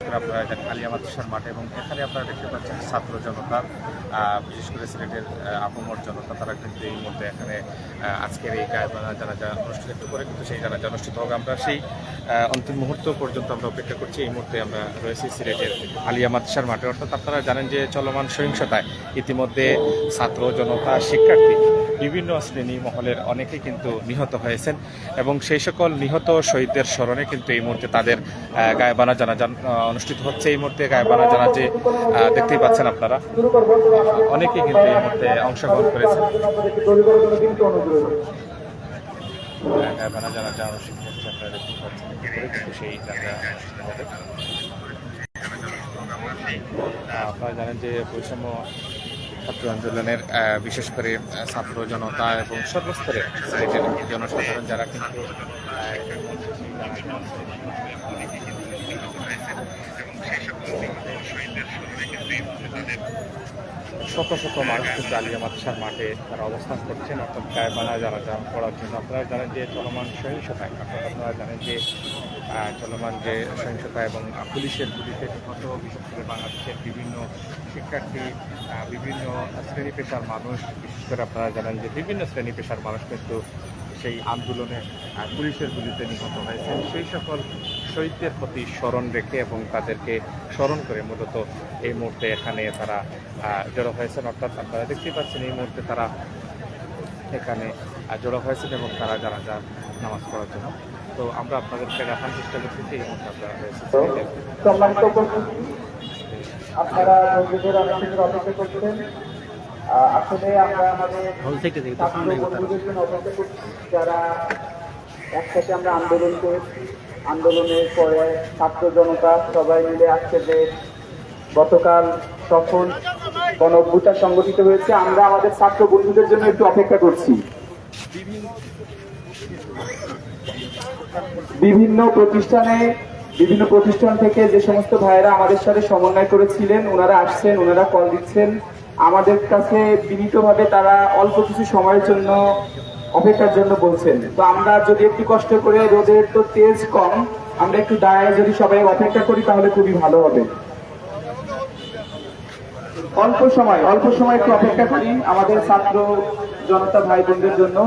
আপনারা মাদ্রাসার মাঠে এবং এখানে আপনারা দেখতে পাচ্ছেন ছাত্র জনতা বিশেষ করে সিলেটের আপামর জনতা, তারা কিন্তু এই মুহূর্তে এখানে আজকের এই গায়বানা জানাজা অনুষ্ঠিত একটু করে কিন্তু সেই জানাজা অনুষ্ঠিত হবে আমরা সেই অন্তিম মুহূর্ত পর্যন্ত আমরা অপেক্ষা করছি। এই মুহূর্তে আমরা রয়েছি সিলেটের আলিয়া মাঠে। অর্থাৎ আপনারা জানেন যে চলমান সহিংসতায় ইতিমধ্যে ছাত্র, জনতা, শিক্ষার্থী বিভিন্ন শ্রেণি মহলের অনেকেই কিন্তু নিহত হয়েছেন এবং সেই সকল নিহত শহীদদের স্মরণে কিন্তু এই মুহূর্তে তাদের গায়েবানা আহ, অনুষ্ঠিত হচ্ছে। এই মুহূর্তে গায়েবানা জানাজে দেখতেই পাচ্ছেন আপনারা। অনেকেই কিন্তু এই মুহূর্তে অংশগ্রহণ করেছেন। আপনারা জানেন যে বৈষম্য ছাত্র আন্দোলনের বিশেষ করে ছাত্র জনতা এবং সর্বস্তরের সিলেটের জনসাধারণ যারা কিন্তু শত শত মানুষ কিন্তু আলিয়া মাঠে তারা অবস্থান করছেন। অর্থাৎ গায়েবানা যারা যান, পড়ার জন্য। আপনারা জানেন যে চলমান সহিংসতায় আপনারা জানেন যে চলমান যে সহিংসতা এবং পুলিশের গুলিতে নিহত বিশেষ করে বাংলাদেশের বিভিন্ন শিক্ষার্থী বিভিন্ন শ্রেণি পেশার মানুষ, বিশেষ করে আপনারা জানেন যে বিভিন্ন শ্রেণি পেশার মানুষ কিন্তু সেই আন্দোলনে পুলিশের গুলিতে নিহত হয়েছেন। সেই সকল শহীদদের প্রতি স্মরণ রেখে এবং তাদেরকে স্মরণ করে মূলত এই মুহূর্তে এখানে তারা জড়ো হয়েছেন। অর্থাৎ আপনারা দেখতেই পাচ্ছেন এই মুহূর্তে তারা এখানে জড়ো হয়েছেন এবং তারা যারা যা নামাজ পড়ার জন্য তো আমরা আপনাদেরকে দেখার চেষ্টা করতেছি এই মুহূর্তে আপনারা অপেক্ষা করছেন। আসলে আমরা আমাদের বন্ধুদের জন্য অপেক্ষা করছি যারা একসাথে আমরা আন্দোলন করেছি। আন্দোলনের পরে ছাত্র জনতা সবাই মিলে আজকে যে গতকাল তখন গণ অভ্যুত্থান সংগঠিত হয়েছে আমরা আমাদের ছাত্র বন্ধুদের জন্য একটু অপেক্ষা করছি। বিভিন্ন প্রতিষ্ঠানে, বিভিন্ন প্রতিষ্ঠান থেকে যে সমস্ত ভাইয়েরা আমাদের সাথে সমন্বয় করেছিলেন, ওনারা আসছেন, ওনারা কল দিচ্ছেন। আমাদের কাছে বিনীতভাবে তারা অল্প কিছু সময়ের জন্য, অপেক্ষার জন্য বলছেন। তো আমরা যদি একটু কষ্ট করে রোদের তো তেজ কম, আমরা একটু দাঁড়ায় যদি সবাই অপেক্ষা করি, তাহলে খুবই ভালো হবে। অল্প সময় অল্প সময় একটু অপেক্ষা করি আমাদের ছাত্র জনতা ভাই বোনদের জন্য,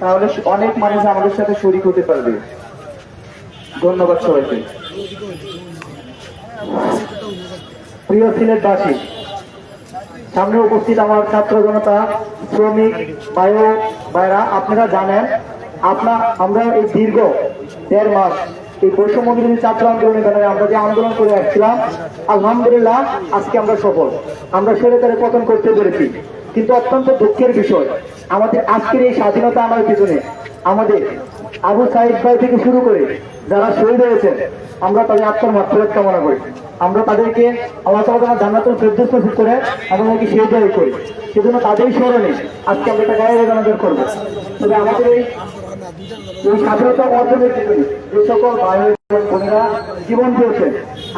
তাহলে অনেক মানুষ আমাদের সাথে শরিক হতে পারবে। ধন্যবাদ সবাইকে। প্রিয় সিলেটবাসী, সামনে উপস্থিত আমার ছাত্র জনতা, শ্রমিক বায়ু ভাইরা, আপনারা জানেন, আপনা আমরা এই দীর্ঘ দেড় মাস এই বৈষম্য বিরোধী ছাত্র আন্দোলনের কারণে আমরা যে আন্দোলন করে আসছিলাম, আলহামদুলিল্লাহ আজকে আমরা সফল। আমরা সেরেতারে পতন করতে পেরেছি। কিন্তু অত্যন্ত দুঃখের বিষয়, আমাদের আজকের এই স্বাধীনতা আমার পিছনে আমাদের আবু সাইদ ভাই থেকে শুরু করে যারা শহীদ হয়েছেন, আমরা তাদের আত্মার মাত্রাত কামনা করি। আমরা তাদেরকে আল্লাহ তালা তারা জান্নাতুল ফেরদৌস নসিব করে আমাদেরকে সেই করি। সেজন্য তাদের স্মরণে আজকে আমরা একটা গায়ে করব। তবে আমাদের এই এই স্বাধীনতা অর্জনের জন্য যে সকল বোনেরা জীবন দিয়েছেন,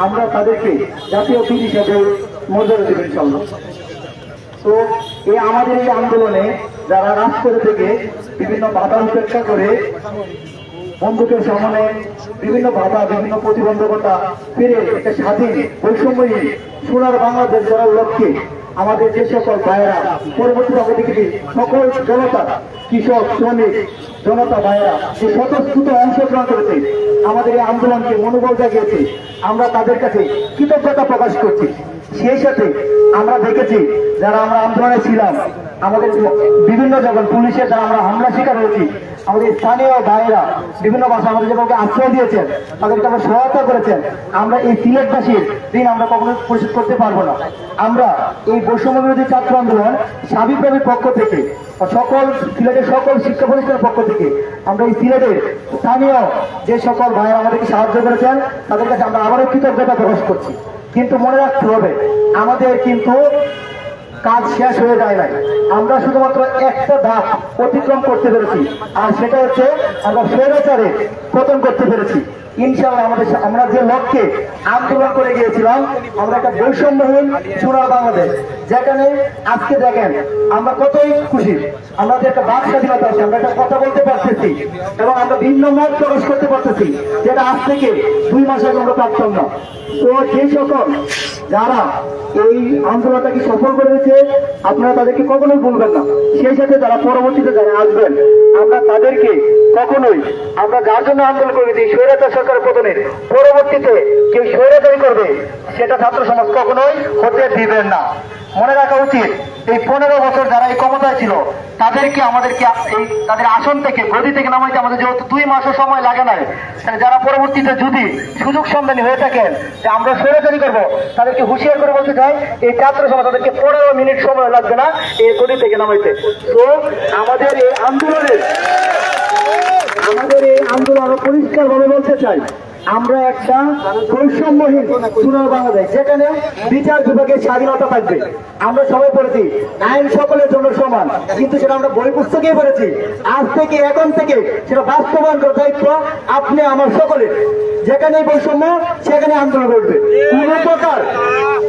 আমরা তাদেরকে জাতীয় বীর হিসাবে মর্যাদা দেবেন ইনশাল্লাহ তো এই আমাদের এই আন্দোলনে যারা রাষ্ট্র থেকে বিভিন্ন বাধা উপেক্ষা করে বন্ধুকের সামনে বিভিন্ন বাধা, বিভিন্ন প্রতিবন্ধকতা ফিরে একটা স্বাধীন, বৈষম্যহীন, সোনার বাংলাদেশ গড়ার লক্ষ্যে আমাদের যে সকল ভাইয়েরা পরবর্তী দেখেছি সকল জনতা কৃষক, শ্রমিক, জনতা ভাইয়েরা যে স্বতঃস্ফূর্ত অংশগ্রহণ করেছে, আমাদের এই আন্দোলনকে মনোবল জাগিয়েছে, আমরা তাদের কাছে কৃতজ্ঞতা প্রকাশ করছি। সেই সাথে আমরা দেখেছি যারা আমরা আন্দোলনে ছিলাম, আমাদের বিভিন্ন যখন পুলিশের যারা আমরা হামলা শিকার হয়েছি আমাদের স্থানীয় ভাইয়েরা বিভিন্ন ভাষা আমাদের যেভাবে আশ্রয় দিয়েছেন, তাদেরকে আমরা সহায়তা করেছেন। আমরা এই সিলেটবাসীর ঋণ আমরা কখনো পরিশোধ করতে পারব না। আমরা এই বৈষম্য বিরোধী ছাত্র আন্দোলন সাবিপ্রবির পক্ষ থেকে সকল সিলেটের সকল শিক্ষা প্রতিষ্ঠানের পক্ষ থেকে আমরা এই সিলেটের স্থানীয় যে সকল ভাইয়েরা আমাদেরকে সাহায্য করেছেন, তাদের কাছে আমরা আবারও কৃতজ্ঞতা প্রকাশ করছি। কিন্তু মনে রাখতে হবে, আমাদের কিন্তু কাজ শেষ হয়ে যায় নাই। আমরা শুধুমাত্র একটা ধাপ অতিক্রম করতে পেরেছি। আর সেটা হচ্ছে আমরা ফেরোচারে পতন করতে পেরেছি। ইনশাআল্লাহ আমাদের আমরা যে লক্ষ্যে আন্দোলন করে গিয়েছিলাম। আমরা একটা বৈষম্যহীন সোনার বাংলাদেশ। যেখানে আজকে দেখেন, আমরা কতই খুশি। আমাদের একটা বাক স্বাধীনতা আছে, আমরা একটা কথা বলতে পারতেছি এবং আমরা ভিন্ন মত প্রকাশ করতে পারতেছি, যেটা আজ থেকে দুই মাস আগে আমরা পারতাম না। তো যে সকল যারা এই আন্দোলনটাকে সফল করে দিয়েছে আপনারা তাদেরকে কখনোই ভুলবেন না। সেই সাথে যারা পরবর্তীতে যারা আসবেন, আমরা তাদেরকে কখনোই, আমরা যার জন্য আন্দোলন করে দিই স্বৈরাচার সরকারের পতনের পরবর্তীতে কেউ স্বৈরাচারী করবে, সেটা ছাত্র সমাজ কখনোই হতে দিবেন না। মনে রাখা উচিত, এই পনেরো বছর যারা এই ক্ষমতায় ছিল, তাদেরকে আমাদেরকে এই তাদের আসন থেকে, গদি থেকে নামাইতে আমাদের যেহেতু দুই মাসও সময় লাগে নাই যারা পরবর্তীতে যদি সুযোগ সন্ধানী হয়ে থাকেন যে আমরা স্বৈরাচারী করব। তাদেরকে হুঁশিয়ার করে বলতে চাই, এই ছাত্র সমাজ তাদেরকে পনেরো মিনিট সময় লাগবে না এই গদি থেকে নামাইতে। তো আমাদের এই আন্দোলনের আমাদের এই আন্দোলন আরও পরিষ্কার ভাবে বলতে চাই। আমরা একটা বৈষম্যহীন সোনার বাংলাদেশ, যেখানে বিচার বিভাগের স্বাধীনতা থাকবে। আমরা সবাই পড়েছি, আইন সকলের জন্য সমান, কিন্তু সেটা আমরা বই পুস্তকেই পড়েছি। আজ থেকে, এখন থেকে সেটা বাস্তবায়ন করার দায়িত্ব আপনি আমার সকলের। যেখানে বৈষম্য সেখানে আন্দোলন করবে কোন প্রকার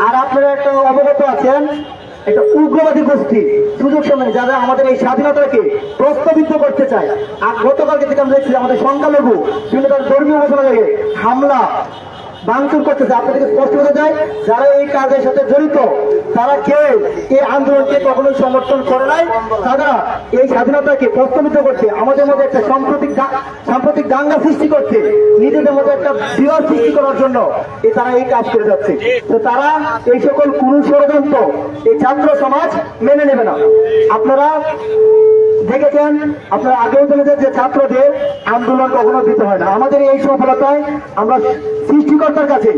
আর আপনারা একটা অবগত আছেন একটা উগ্রবাদী গোষ্ঠী সুযোগ সময় যারা আমাদের এই স্বাধীনতাকে প্রস্তাবিত করতে চায়। আর গতকালকে থেকে আমরা দেখছি আমাদের সংখ্যালঘু বিভিন্ন ধর্মীয় থেকে হামলা ভাঙচুর করতেছে আপনাদেরকে স্পষ্ট হতে যায় যারা এই কাজের সাথে জড়িত, তারা কেউ এই আন্দোলনকে কখনোই সমর্থন করে নাই। তারা এই স্বাধীনতাকে প্রস্তাবিত করছে, আমাদের মধ্যে একটা সাম্প্রতিক সাম্প্রতিক দাঙ্গা সৃষ্টি করছে, নিজেদের মধ্যে একটা বিরোধ সৃষ্টি করার জন্য এ তারা এই কাজ করে যাচ্ছে। তো তারা এই সকল কোন ষড়যন্ত্র, এই ছাত্র সমাজ মেনে নেবে না। আপনারা দেখেছেন? আপনারা আগেও দেখেছেন যে ছাত্রদের আন্দোলন কখনো দিতে হয় না। আমাদের এই সফলতায় আমরা সৃষ্টিকর্তার কাছে,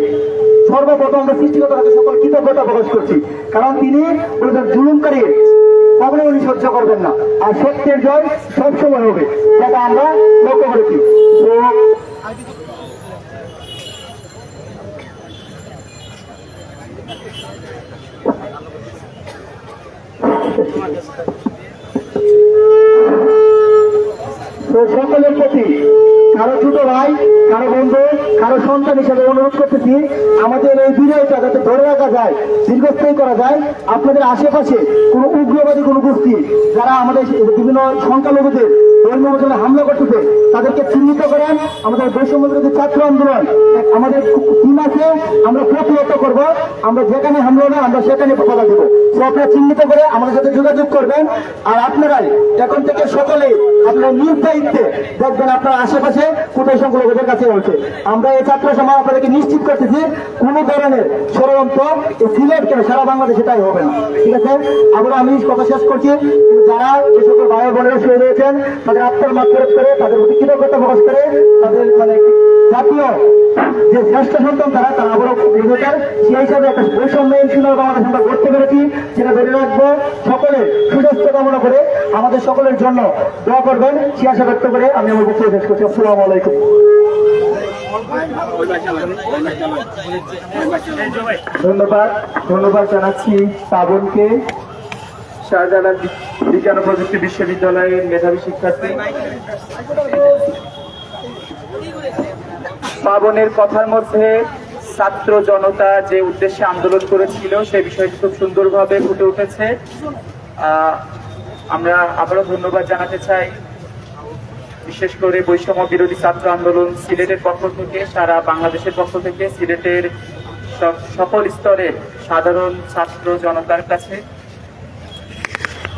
সর্বপ্রথম আমরা সৃষ্টিকর্তার কাছে সকল কৃতজ্ঞতা প্রকাশ করছি। কারণ তিনি ওদের জুলুমকারী কখনো উনি সহ্য করবেন না। আর সত্যের জয় সবসময় হবে। সেটা আমরা লক্ষ্য করেছি। তো সন্তান হিসেবে অনুরোধ করতেছি, আমাদের এই বিজয়টা যাতে ধরে রাখা যায়, দীর্ঘস্থায়ী করা যায়, আপনাদের আশেপাশে কোনো উগ্রবাদী, কোনো গোষ্ঠী যারা আমাদের বিভিন্ন সংখ্যালঘুদের ধর্মীয় হামলা করতেছে, তাদেরকে চিহ্নিত করেন। আমাদের বৈষম্য বিরোধী ছাত্র আন্দোলন আমাদের টিম আছে, আমরা প্রতিহত করব। আমরা যেখানে হামলা হবে, আমরা সেখানে বাধা দেবো। তো আপনারা চিহ্নিত করে আমাদের সাথে যোগাযোগ করবেন। আর আপনারাই এখন থেকে সকলে আপনারা নিজ দেখবেন আপনার আশেপাশে কোথায় সংখ্যালঘুদের কাছে রয়েছে আমরা এই ছাত্র সমাজ আপনাদেরকে নিশ্চিত করতেছি কোনো ধরনের ষড়যন্ত্র সিলেট কেন সারা বাংলাদেশে তাই হবে না। ঠিক আছে? আবার আমি কথা শেষ করছি। যারা যে সকল ভাই বোনেরা শুয়ে রয়েছেন, তাদের আত্মার মাত্রাত করে, তাদের প্রতি কৃতজ্ঞতা প্রকাশ করে, তাদের মানে জাতীয় যে শ্রেষ্ঠ সন্তান তারা তারা আবারও বিজেতার সেই হিসাবে একটা বৈষম্যহীন সুন্দর বাংলাদেশ আমরা করতে পেরেছি। সেটা ধরে রাখব সকলে সুস্বাস্থ্য কামনা করে। আমাদের সকলের জন্য দোয়া করবেন। সে আশা ব্যক্ত করে আমি আমার বক্তব্য শেষ করছি। আসসালামু আলাইকুম। ধন্যবাদ ধন্যবাদ জানাচ্ছি পাবনকে। শাহজালাল বিজ্ঞান প্রযুক্তি বিশ্ববিদ্যালয়ের মেধাবী শিক্ষার্থী। পাবনের কথার মধ্যে ছাত্র জনতা যে উদ্দেশ্যে আন্দোলন করেছিল সেই বিষয়টি খুব সুন্দরভাবে ফুটে উঠেছে। আমরা আবারও ধন্যবাদ জানাতে চাই বিশেষ করে বৈষম্য বিরোধী ছাত্র আন্দোলন সিলেটের পক্ষ থেকে, সারা বাংলাদেশের পক্ষ থেকে সিলেটের সকল স্তরের সাধারণ ছাত্র জনতার কাছে।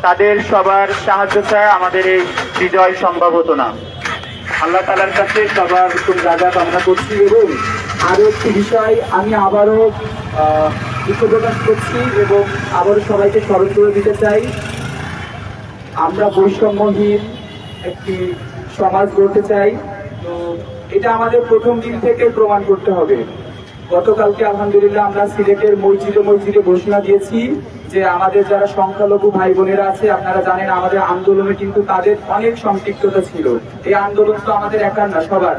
তাদের সবার সাহায্য ছাড়া আমাদের এই বিজয় হতো না। আল্লাহ তালার কাছে সবার খুব রাজা কামনা করছি এবং আরও একটি বিষয় আমি আবারও দুঃখ প্রকাশ করছি এবং আবারও সবাইকে স্মরণ করে দিতে চাই। আমরা বৈষম্যহীন একটি সমাজ গড়তে চাই, তো এটা আমাদের প্রথম দিন থেকে প্রমাণ করতে হবে। গতকালকে আলহামদুলিল্লাহ আমরা সিলেটের মসজিদে মসজিদে ঘোষণা দিয়েছি যে আমাদের যারা সংখ্যালঘু ভাই বোনেরা আছে, আপনারা জানেন আমাদের আন্দোলনে কিন্তু তাদের অনেক সম্পৃক্ততা ছিল। এই আন্দোলন তো আমাদের একার না, সবার।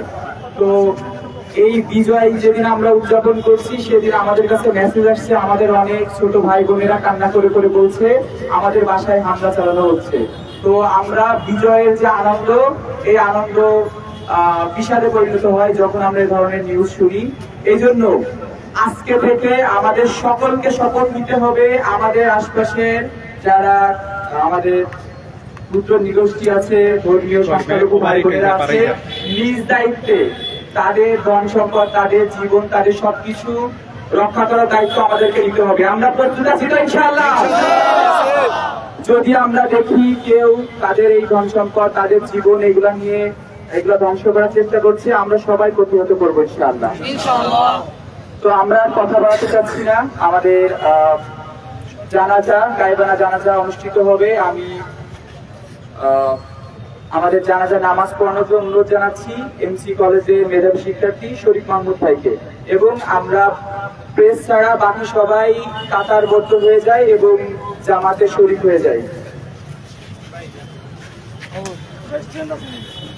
তো এই বিজয় যেদিন আমরা উদযাপন করছি, সেদিন আমাদের কাছে মেসেজ আসছে, আমাদের অনেক ছোট ভাই বোনেরা কান্না করে করে বলছে, আমাদের বাসায় হামলা চালানো হচ্ছে। তো আমরা বিজয়ের যে আনন্দ এই আনন্দ বিষাদে পরিণত হয় যখন আমরা এই ধরনের নিউজ শুনি। এই জন্য আজকে থেকে আমাদের সকলকে শপথ নিতে হবে আমাদের আশপাশের যারা আমাদের পুত্র নিগোষ্ঠী আছে ধর্মীয় সংখ্যালঘু ভাই বোনেরা আছে নিজ দায়িত্বে তাদের ধন সম্পদ তাদের জীবন তাদের সবকিছু রক্ষা করার দায়িত্ব আমাদেরকে নিতে হবে। আমরা প্রস্তুত আছি তো ইনশাআল্লাহ। যদি আমরা দেখি কেউ তাদের এই ধন সম্পদ তাদের জীবন এগুলা নিয়ে এগুলা ধ্বংস করার চেষ্টা করছে আমরা সবাই প্রতিহত করব ইনশাআল্লাহ। তো আমরা কথা বলাতে চাচ্ছি না। আমাদের জানাজা গাইবানা জানাজা অনুষ্ঠিত হবে। আমি আমাদের জানাজা নামাজ পড়ানোর জন্য অনুরোধ জানাচ্ছি। এমসি কলেজের মেধাবী শিক্ষার্থী শরীফ মাহমুদ ভাইকে। এবং আমরা প্রেস ছাড়া বাকি সবাই কাতারবদ্ধ হয়ে যায় এবং জামাতে শরীক হয়ে যায়।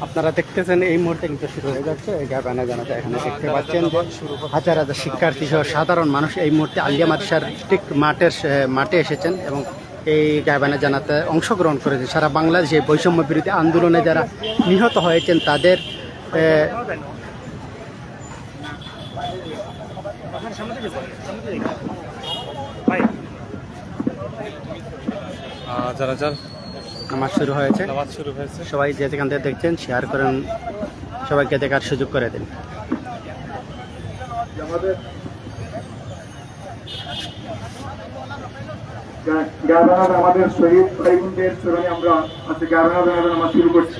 আপনারা দেখতেছেন এই মুহূর্তে কিন্তু শুরু হয়ে যাচ্ছে। গাবানা জানাতে এখানে দেখতে পাচ্ছেন হাজার হাজার শিক্ষার্থী সহ সাধারণ মানুষ এই মুহূর্তে আলিয়া মাদ্রাসার ঠিক মাঠের মাঠে এসেছেন এবং এই গায়বানা জানাতে অংশগ্রহণ করেছে সারা বাংলাদেশে বৈষম্য বিরোধী আন্দোলনে যারা নিহত হয়েছেন তাদের যারা যার। নামাজ শুরু হয়েছে। নামাজ শুরু হয়েছে। সবাই যে যেখান থেকে দেখছেন শেয়ার করেন সবাইকে দেখার সুযোগ করে দিন। আমাদের শহীদ চরণে আমরা আজকে গারবানা নামাজ শুরু করছি।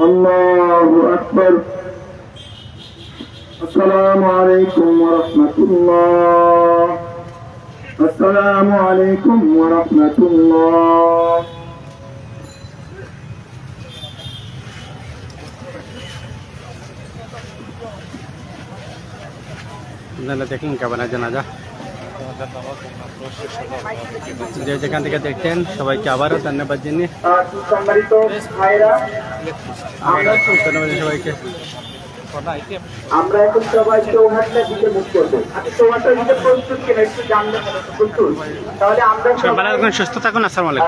الله أكبر. السلام عليكم ورحمة الله. السلام عليكم ورحمة الله. لا لا كبنا جنازة যে যেখান থেকে দেখছেন সবাইকে আবারও ধন্যবাদ জানিয়ে। ধন্যবাদ সবাইকে আমরা এখন সবাই চৌহাটটা দিকে মুখ করব। চৌহাটটা দিকে প্রস্তুত কিনা একটু জানলে তাহলে আমরা সুস্থ থাকুন আসসালামু আলাইকুম।